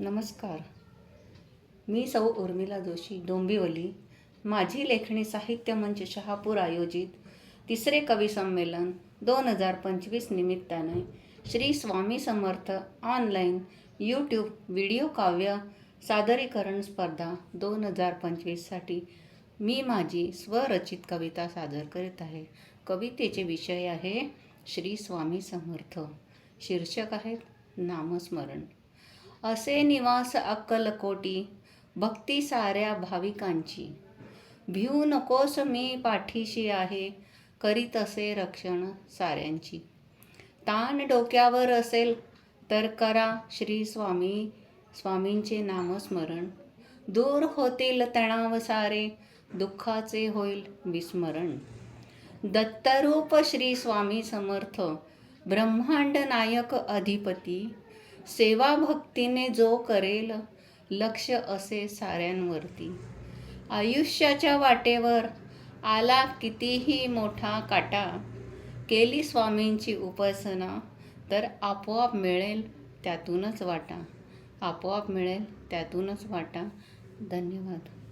नमस्कार. मी सौ उर्मिला जोशी डोंबिवली. माझी लेखणी साहित्य मंच शहापूर आयोजित तिसरे कवी संमेलन दोन हजार पंचवीस निमित्ताने Shri Swami Samarth online YouTube video काव्य सादरीकरण स्पर्धा दोन हजार पंचवीससाठी मी माझी स्वरचित कविता सादर करीत आहे. कवितेचे विषय आहे श्री स्वामी समर्थ. शीर्षक आहेत नामस्मरण. असे निवास अक्कलकोटी भक्ती साऱ्या भाविकांची. भिऊ नकोस मी पाठीशी आहे करीत असे रक्षण साऱ्यांची. ताण डोक्यावर असेल तर करा श्री स्वामी स्वामींचे नामस्मरण. दूर होतील तणाव सारे दुःखाचे होईल विस्मरण. दत्तरूप श्री स्वामी समर्थ ब्रह्मांड नायक अधिपती सेवा भक्तीने जो करेल लक्ष असे साऱ्यांवरती. आयुष्याच्या वाटेवर आला कितीही मोठा काटा. केली स्वामींची उपासना तर आपोआप मिळेल त्यातूनच वाटा. आपोआप मिळेल त्यातूनच वाटा. धन्यवाद.